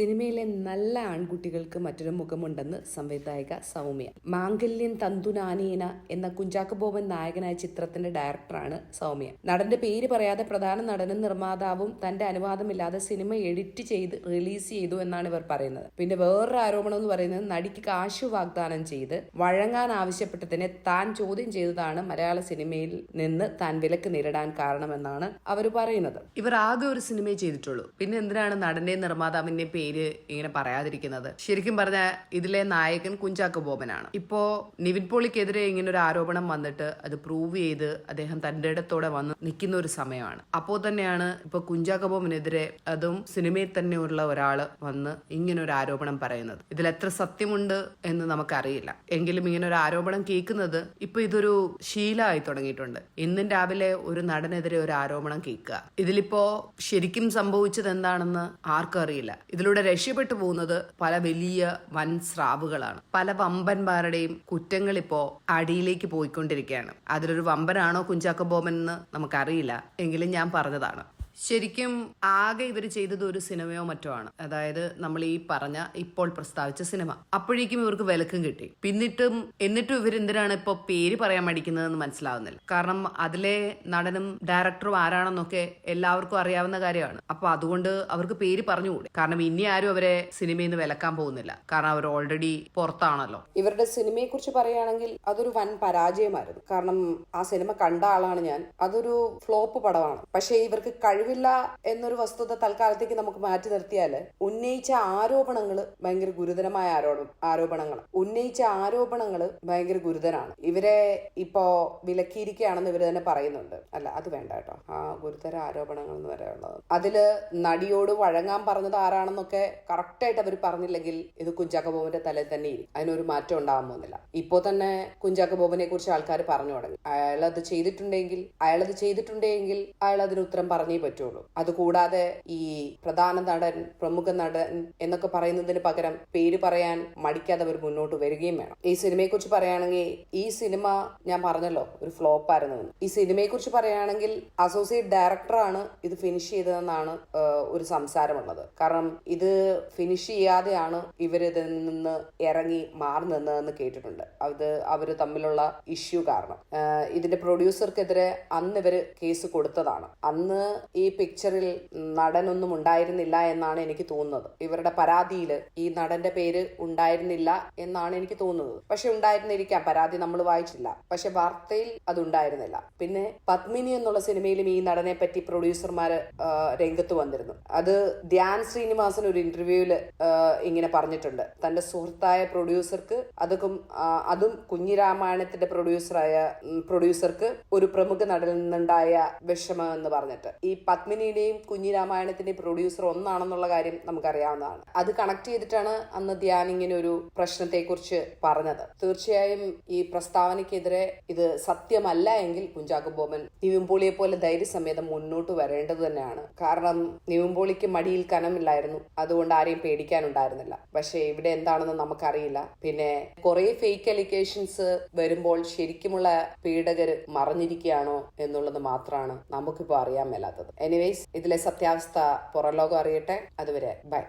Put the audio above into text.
സിനിമയിലെ നല്ല ആൺകുട്ടികൾക്ക് മറ്റൊരു മുഖമുണ്ടെന്ന് സംവിധായിക സൗമ്യ. മാംഗല്യൻ തന്തുനാനീന എന്ന കുഞ്ചാക്കോ ബോബൻ നായകനായ ചിത്രത്തിന്റെ ഡയറക്ടറാണ് സൗമ്യ. നടന്റെ പേര് പറയാതെ പ്രധാന നടനും നിർമ്മാതാവും തന്റെ അനുവാദമില്ലാതെ സിനിമ എഡിറ്റ് ചെയ്ത് റിലീസ് ചെയ്തു എന്നാണ് ഇവർ പറയുന്നത്. പിന്നെ വേറൊരു ആരോപണം എന്ന് പറയുന്നത് നടിക്ക് കാശ് വാഗ്ദാനം ചെയ്ത് വഴങ്ങാൻ ആവശ്യപ്പെട്ടതിനെ താൻ ചോദ്യം ചെയ്തതാണ് മലയാള സിനിമയിൽ നിന്ന് താൻ വിലക്ക് നേരിടാൻ കാരണമെന്നാണ് അവർ പറയുന്നത്. ഇവർ ആകെ ഒരു സിനിമയെ ചെയ്തിട്ടുള്ളൂ. പിന്നെ എന്തിനാണ് നടന്റെ നിർമ്മാതാവിന്റെ പേര് ഇങ്ങനെ പറയാതിരിക്കുന്നത്. ശരിക്കും പറഞ്ഞ ഇതിലെ നായകൻ കുഞ്ചാക്കോ ബോബനാണ്. ഇപ്പോ നിവിൻ പോളിക്കെതിരെ ഇങ്ങനെ ഒരു ആരോപണം വന്നിട്ട് അത് പ്രൂവ് ചെയ്ത് അദ്ദേഹം തന്റെ ഇടത്തോടെ വന്ന് നിൽക്കുന്ന ഒരു സമയമാണ്. അപ്പോൾ തന്നെയാണ് ഇപ്പൊ കുഞ്ചാക്കോ ബോബനെതിരെ അതും സിനിമയിൽ തന്നെയുള്ള ഒരാൾ വന്ന് ഇങ്ങനെ ഒരു ആരോപണം പറയുന്നത്. ഇതിൽ എത്ര സത്യമുണ്ട് എന്ന് നമുക്കറിയില്ല. എങ്കിലും ഇങ്ങനെ ഒരു ആരോപണം കേൾക്കുന്നത് ഇപ്പൊ ഇതൊരു ശീലമായി തുടങ്ങിയിട്ടുണ്ട്. ഇന്നും രാവിലെ ഒരു നടനെതിരെ ഒരു ആരോപണം കേൾക്കുക. ഇതിലിപ്പോ ശരിക്കും സംഭവിച്ചത് എന്താണെന്ന് ആർക്കും അറിയില്ല. ഇതിലൂടെ രക്ഷപ്പെട്ടു പോകുന്നത് പല വലിയ വൻ സ്രാവുകളാണ്. പല വമ്പന്മാരുടെയും കുറ്റങ്ങൾ ഇപ്പോ അടിയിലേക്ക് പോയിക്കൊണ്ടിരിക്കുകയാണ്. അതിലൊരു വമ്പനാണോ കുഞ്ചാക്കോ എന്ന് നമുക്കറിയില്ല. എങ്കിലും ഞാൻ പറഞ്ഞതാണ്. ശരിക്കും ആകെ ഇവർ ചെയ്തത് ഒരു സിനിമയോ മറ്റോ ആണ്. അതായത് നമ്മൾ ഈ പറഞ്ഞ ഇപ്പോൾ പ്രസ്താവിച്ച സിനിമ. അപ്പോഴേക്കും ഇവർക്ക് വിലക്കും കിട്ടി. പിന്നിട്ടും എന്നിട്ടും ഇവരെന്തിനാണ് ഇപ്പോൾ പേര് പറയാൻ മടിക്കുന്നതെന്ന് മനസ്സിലാവുന്നില്ല. കാരണം അതിലെ നടനും ഡയറക്ടറും ആരാണെന്നൊക്കെ എല്ലാവർക്കും അറിയാവുന്ന കാര്യമാണ്. അപ്പൊ അതുകൊണ്ട് അവർക്ക് പേര് പറഞ്ഞുകൂടി. കാരണം ഇനി ആരും അവരെ സിനിമയിൽ നിന്ന് വിലക്കാൻ പോകുന്നില്ല. കാരണം അവർ ഓൾറെഡി പുറത്താണല്ലോ. ഇവരുടെ സിനിമയെ കുറിച്ച് പറയുകയാണെങ്കിൽ അതൊരു വൻ പരാജയമായിരുന്നു. കാരണം ആ സിനിമ കണ്ട ആളാണ് ഞാൻ. അതൊരു ഫ്ലോപ്പ് പടമാണ്. പക്ഷേ ഇവർക്ക് കഴിവില്ല എന്നൊരു വസ്തുത തൽക്കാലത്തേക്ക് നമുക്ക് മാറ്റി നിർത്തിയാൽ ഉന്നയിച്ച ആരോപണങ്ങൾ ഭയങ്കര ഗുരുതരമായ ആരോപണം ആരോപണങ്ങൾ ഉന്നയിച്ച ആരോപണങ്ങൾ ഭയങ്കര ഗുരുതരാണ്. ഇവരെ ഇപ്പോ വിലക്കിയിരിക്കുകയാണെന്ന് ഇവർ തന്നെ പറയുന്നുണ്ട്. അല്ല അത് വേണ്ട കേട്ടോ. ആ ഗുരുതര ആരോപണങ്ങൾ എന്ന് വരെ അതിൽ നടിയോട് വഴങ്ങാൻ പറഞ്ഞത് ആരാണെന്നൊക്കെ കറക്റ്റായിട്ട് അവർ പറഞ്ഞില്ലെങ്കിൽ ഇത് കുഞ്ചാക്ക ബോബന്റെ തലയിൽ തന്നെ ഇരിക്കും. അതിനൊരു മാറ്റം ഉണ്ടാകാൻ പോകുന്നില്ല. ഇപ്പോ തന്നെ കുഞ്ചാക്ക ബോബനെ കുറിച്ച് ആൾക്കാർ പറഞ്ഞു തുടങ്ങി. അയാൾ അത് ചെയ്തിട്ടുണ്ടെങ്കിൽ അയാൾ അത് ചെയ്തിട്ടുണ്ടെങ്കിൽ അയാൾ അതിന് ഉത്തരം പറഞ്ഞേ പറ്റുള്ളൂ. അതുകൂടാതെ ഈ പ്രധാന നടൻ പ്രമുഖ നടൻ എന്നൊക്കെ പറയുന്നതിന് പകരം പേര് പറയാൻ മടിക്കാതെ അവർ മുന്നോട്ട് വരികയും വേണം. ഈ സിനിമയെ കുറിച്ച് പറയുകയാണെങ്കിൽ ഈ സിനിമ ഞാൻ പറഞ്ഞല്ലോ ഒരു ഫ്ലോപ്പ് ആയിരുന്നു ഈ സിനിമയെ കുറിച്ച് പറയുകയാണെങ്കിൽ അസോസിയേറ്റ് ഡയറക്ടറാണ് ഇത് ഫിനിഷ് ചെയ്തതെന്നാണ് ഒരു സംസാരമുള്ളത്. കാരണം ഇത് ഫിനിഷ് ചെയ്യാതെയാണ് ഇവരിതിൽ നിന്ന് ഇറങ്ങി മാറി നിന്നതെന്ന് കേട്ടിട്ടുണ്ട്. അത് അവർ തമ്മിലുള്ള ഇഷ്യൂ കാരണം. ഇതിന്റെ പ്രൊഡ്യൂസർക്കെതിരെ അന്ന് ഇവർ കേസ് കൊടുത്തതാണ്. അന്ന് പിക്ചറിൽ നടനൊന്നും ഉണ്ടായിരുന്നില്ല എന്നാണ് എനിക്ക് തോന്നുന്നത്. ഇവരുടെ പരാതിയിൽ ഈ നടന്റെ പേര് ഉണ്ടായിരുന്നില്ല എന്നാണ് എനിക്ക് തോന്നുന്നത്. പക്ഷെ ഉണ്ടായിരുന്നിരിക്കാം. പരാതി നമ്മൾ വായിച്ചില്ല. പക്ഷെ വാർത്തയിൽ അതുണ്ടായിരുന്നില്ല പിന്നെ പത്മിനി എന്നുള്ള സിനിമയിലും ഈ നടനെ പറ്റി പ്രൊഡ്യൂസർമാർ രംഗത്ത് വന്നിരുന്നു. അത് ധ്യാൻ ശ്രീനിവാസൻ ഒരു ഇന്റർവ്യൂവിൽ ഇങ്ങനെ പറഞ്ഞിട്ടുണ്ട്. തന്റെ സുഹൃത്തായ പ്രൊഡ്യൂസർക്ക് അതും അതും കുഞ്ഞിരാമായണത്തിന്റെ പ്രൊഡ്യൂസറായ പ്രൊഡ്യൂസർക്ക് ഒരു പ്രമുഖ നടനിൽ നിന്നുണ്ടായ വിഷമം എന്ന് പറഞ്ഞിട്ട്. ഈ പത്മിനിയുടെയും കുഞ്ഞിരാമായണത്തിന്റെയും പ്രൊഡ്യൂസർ ഒന്നാണെന്നുള്ള കാര്യം നമുക്കറിയാവുന്നതാണ്. അത് കണക്ട് ചെയ്തിട്ടാണ് അന്ന് ധ്യാൻ ഇങ്ങനെ ഒരു പ്രശ്നത്തെ കുറിച്ച് പറഞ്ഞത്. തീർച്ചയായും ഈ പ്രസ്താവനയ്ക്കെതിരെ ഇത് സത്യമല്ല എങ്കിൽ കുഞ്ചാക്കോ ബോബൻ നിവിംപോളിയെ പോലെ ധൈര്യസമേതം മുന്നോട്ട് വരേണ്ടത് തന്നെയാണ്. കാരണം നിവിംപോളിക്ക് മടിയിൽ കനമില്ലായിരുന്നു. അതുകൊണ്ട് ആരെയും പേടിക്കാനുണ്ടായിരുന്നില്ല. പക്ഷേ ഇവിടെ എന്താണെന്ന് നമുക്കറിയില്ല. പിന്നെ കുറെ ഫേക്ക് അലിഗേഷൻസ് വരുമ്പോൾ ശരിക്കുമുള്ള പീഡകർ മറഞ്ഞിരിക്കുകയാണോ എന്നുള്ളത് മാത്രമാണ് നമുക്കിപ്പോൾ അറിയാൻ മേലാത്തത്. എനിവേസ് ഇതിലെ സത്യാവസ്ഥ പുറം ലോകം അറിയട്ടെ. അതുവരെ ബൈ